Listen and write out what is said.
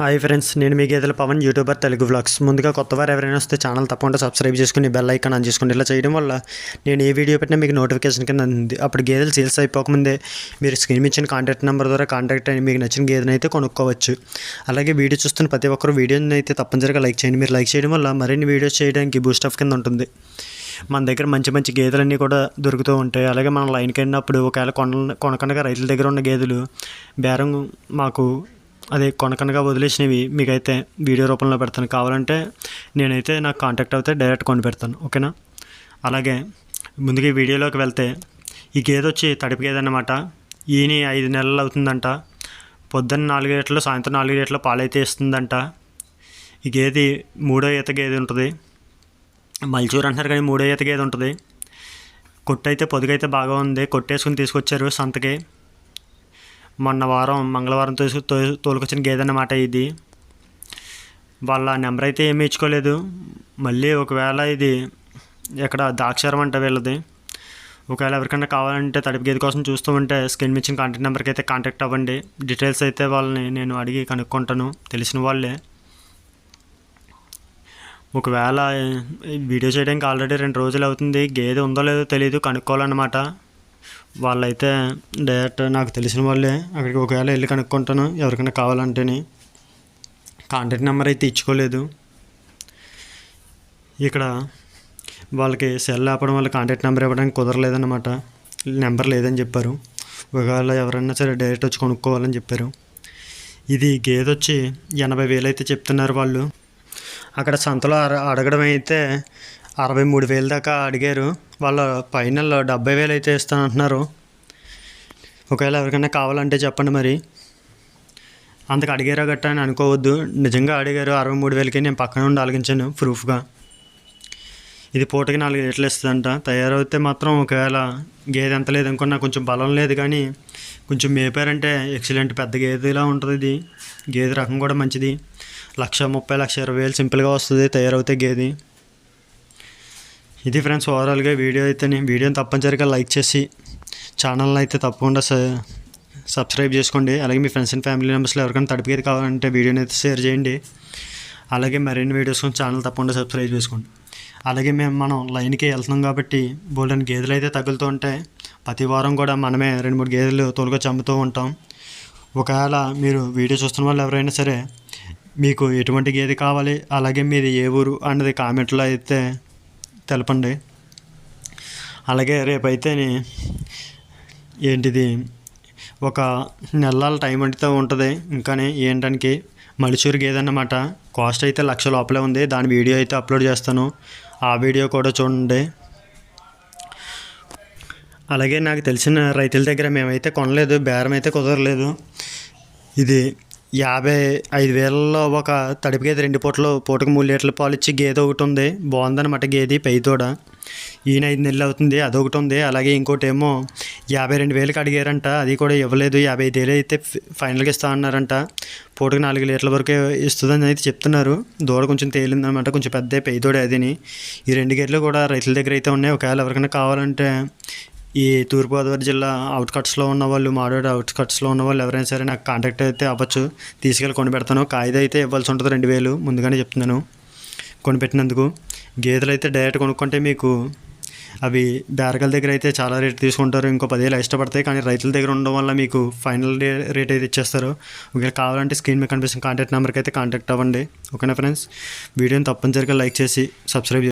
Hi friends నేను మీ గేదెల Pawan YouTuber Telugu vlogs ముందుగా కొత్త వారు ఎవరైనా వస్తే ఛానల్ తప్పకుండా సబ్స్క్రైబ్ చేసుకుని బెల్ ఐకాన్ ఆన్ చేసుకోండి ఇలా చేయడం వల్ల నేను ఏ వీడియో పెట్టినా మీకు నోటిఫికేషన్ కింద అంది అప్పుడు గేదెలు సేల్స్ అయిపోకముందే మీరు స్క్రీన్ ఇచ్చిన కాంటాక్ట్ నెంబర్ ద్వారా కాంటాక్ట్ అయ్యి మీకు నచ్చిన గేదెని అయితే కొనుక్కోవచ్చు. అలాగే వీడియో చూస్తున్న ప్రతి ఒక్కరు వీడియోని అయితే తప్పనిసరిగా లైక్ చేయండి. మీరు లైక్ చేయడం వల్ల మరిన్ని వీడియోస్ చేయడానికి బూస్ట్ ఆఫ్ కింద ఉంటుంది. మన దగ్గర మంచి మంచి గేదెలన్నీ కూడా దొరుకుతూ ఉంటాయి. అలాగే మనం లైన్కి వెళ్ళినప్పుడు ఒకవేళ కొన కొనకనగా రైతుల దగ్గర ఉన్న గేదెలు బేరం మాకు అదే కొనకనగా వదిలేసినవి మీకైతే వీడియో రూపంలో పెడతాను. కావాలంటే నేనైతే నాకు కాంటాక్ట్ అవుతే డైరెక్ట్ కొని పెడతాను. ఓకేనా? అలాగే ముందుగా వీడియోలోకి వెళ్తే ఈ గేదె వచ్చి తడిపి గేదె అన్నమాట. ఈయన ఐదు నెలలు అవుతుందంట. పొద్దున్న నాలుగు లీటర్లు సాయంత్రం నాలుగు లీటర్లు పాలైతే ఇస్తుందంట ఈ గేదె మూడో ఈత గేదె ఉంటుంది. మల్చూర్ అంటున్నారు కానీ మూడో ఈత గేదె ఉంటుంది. కొట్టు అయితే పొదుగైతే బాగా ఉంది. కొట్టేసుకుని తీసుకొచ్చారు సంతకి. మొన్న వారం మంగళవారం తోసు తో- తోలుకొచ్చిన గేదె అన్నమాట ఇది. వాళ్ళ నెంబర్ అయితే ఏమి ఇచ్చుకోలేదు మళ్ళీ ఒకవేళ ఇది ఎక్కడ దాక్షారం అంట వీళ్ళది. ఒకవేళ ఎవరికైనా కావాలంటే తడిపి గేదె కోసం చూస్తూ ఉంటే స్క్రీన్ మీద ఇచ్చిన కాంటాక్ట్ నెంబర్కి అయితే కాంటాక్ట్ అవ్వండి. డీటెయిల్స్ అయితే వాళ్ళని నేను అడిగి కనుక్కుంటాను. తెలిసిన వాళ్ళే. ఒకవేళ వీడియో చేయడానికి ఆల్రెడీ రెండు రోజులు అవుతుంది. గేదె ఉందో లేదో తెలియదు కనుక్కోవాలన్నమాట. వాళ్ళైతే డైరెక్ట్ నాకు తెలిసిన వాళ్ళే అక్కడికి ఒకవేళ వెళ్ళి కనుక్కుంటాను ఎవరికైనా కావాలంటేనే. కాంటాక్ట్ నెంబర్ అయితే ఇచ్చుకోలేదు. ఇక్కడ వాళ్ళకి సెల్ ఆపడం వల్ల కాంటాక్ట్ నెంబర్ ఇవ్వడానికి కుదరలేదన్నమాట. నెంబర్ లేదని చెప్పారు. ఒకవేళ ఎవరైనా సరే డైరెక్ట్ వచ్చి కొనుక్కోవాలని చెప్పారు. ఇది గేదె వచ్చి ఎనభై వేలు అయితే చెప్తున్నారు వాళ్ళు. అక్కడ సంతలో అడగడం అయితే అరవై మూడు వేలు దాకా అడిగారు. వాళ్ళ ఫైనల్ డెబ్బై వేలు అయితే ఇస్తానంటున్నారు. ఒకవేళ ఎవరికైనా కావాలంటే చెప్పండి మరి. అంతకు అడిగారా గట్ట అని అనుకోవద్దు. నిజంగా అడిగారు. అరవై మూడు వేలకి నేను పక్కన ఉండి ఆలోచించాను ప్రూఫ్గా. ఇది పూటకి నాలుగు రేట్లు ఇస్తుందంట. తయారైతే మాత్రం ఒకవేళ గేదె ఎంత లేదనుకున్నా కొంచెం బలం లేదు కానీ కొంచెం మేపారంటే ఎక్సలెంట్ పెద్ద గేదెలా ఉంటుంది ఇది. గేదె రకం కూడా మంచిది. లక్ష ముప్పై లక్ష ఇరవై వేలు సింపుల్గా వస్తుంది తయారవుతే గేది. ఇది ఫ్రెండ్స్ ఓవరాల్గా వీడియో అయితే వీడియోని తప్పనిసరిగా లైక్ చేసి ఛానల్ని అయితే తప్పకుండా స సబ్స్క్రైబ్ చేసుకోండి. అలాగే మీ ఫ్రెండ్స్ అండ్ ఫ్యామిలీ మెంబర్స్లో ఎవరికైనా తడిపేది కావాలంటే వీడియోని అయితే షేర్ చేయండి. అలాగే మరిన్ని వీడియోస్ కోసం ఛానల్ తప్పకుండా సబ్స్క్రైబ్ చేసుకోండి. అలాగే మేము మనం లైన్కి వెళ్తున్నాం కాబట్టి బోల్డెన్ గేదెలు అయితే తగులుతూ ఉంటాయి. ప్రతి వారం కూడా మనమే రెండు మూడు గేదెలు తోలుకొచ్చి అమ్ముతూ ఉంటాం. ఒకవేళ మీరు వీడియో చూస్తున్న వాళ్ళు ఎవరైనా సరే మీకు ఎటువంటి గేదె కావాలి? అలాగే మీది ఏ ఊరు అన్నది కామెంట్లో అయితే తెలపండి. అలాగే రేపైతే ఏంటిది ఒక నెలల టైం అంటే ఉంటుంది. ఇంకానే ఏంటానికి మలిచూరు గేదన్నమాట కాస్ట్ అయితే లక్ష లోపలే ఉంది. దాని వీడియో అయితే అప్లోడ్ చేస్తాను. ఆ వీడియో కూడా చూడండి. అలాగే నాకు తెలిసిన రైతుల దగ్గర మేమైతే కొనలేదు బేరం అయితే కుదరలేదు. ఇది యాభై ఐదు వేలలో ఒక తడిపి గేదె రెండు పూటలు పూటకు మూడు లీటర్ల పాలు ఇచ్చి గేదె ఒకటి ఉంది. బాగుందన్నమాట గేది పెయ్యతోడ ఈయన ఐదు నెలలు అవుతుంది అదొకటి ఉంది. అలాగే ఇంకోటి ఏమో యాభై రెండు వేలకు అడిగారంట అది కూడా ఇవ్వలేదు. యాభై ఐదు వేలు అయితే ఫైనల్గా ఇస్తా అన్నారంట. పూటకు నాలుగు లీటర్ల వరకు ఇస్తుందని అయితే చెప్తున్నారు. దూడ కొంచెం తేలిందనమాట కొంచెం పెద్ద పెయ్యతోడే అదిని. ఈ రెండు గేట్లు కూడా రైతుల దగ్గర అయితే ఉన్నాయి. ఒకవేళ ఎవరికైనా కావాలంటే ఈ తూర్పుగోదావరి జిల్లా అవుట్కట్స్లో ఉన్న వాళ్ళు మాడోడు అవుట్కట్స్లో ఉన్న వాళ్ళు ఎవరైనా సరే నాకు కాంటాక్ట్ అయితే అవ్వచ్చు. తీసుకెళ్ళి కొని పెడతాను. కాయిదా అయితే ఇవ్వాల్సి ఉంటుంది రెండు వేలు. ముందుగానే చెప్తున్నాను. కొనిపెట్టినందుకు గేదెలు అయితే డైరెక్ట్ కొనుక్కుంటే మీకు అవి బేరకల దగ్గర అయితే చాలా రేట్ తీసుకుంటారు. ఇంకో పదివేలు ఇష్టపడతాయి కానీ రైతుల దగ్గర ఉండడం వల్ల మీకు ఫైనల్ రేట్ అయితే ఇచ్చేస్తారు. ఒకవేళ కావాలంటే స్క్రీన్ మీద కనిపిస్తున్న కాంటాక్ట్ నెంబర్కి అయితే కాంటాక్ట్ అవ్వండి. ఓకేనా ఫ్రెండ్స్? వీడియోని తప్పనిసరిగా లైక్ చేసి సబ్స్క్రైబ్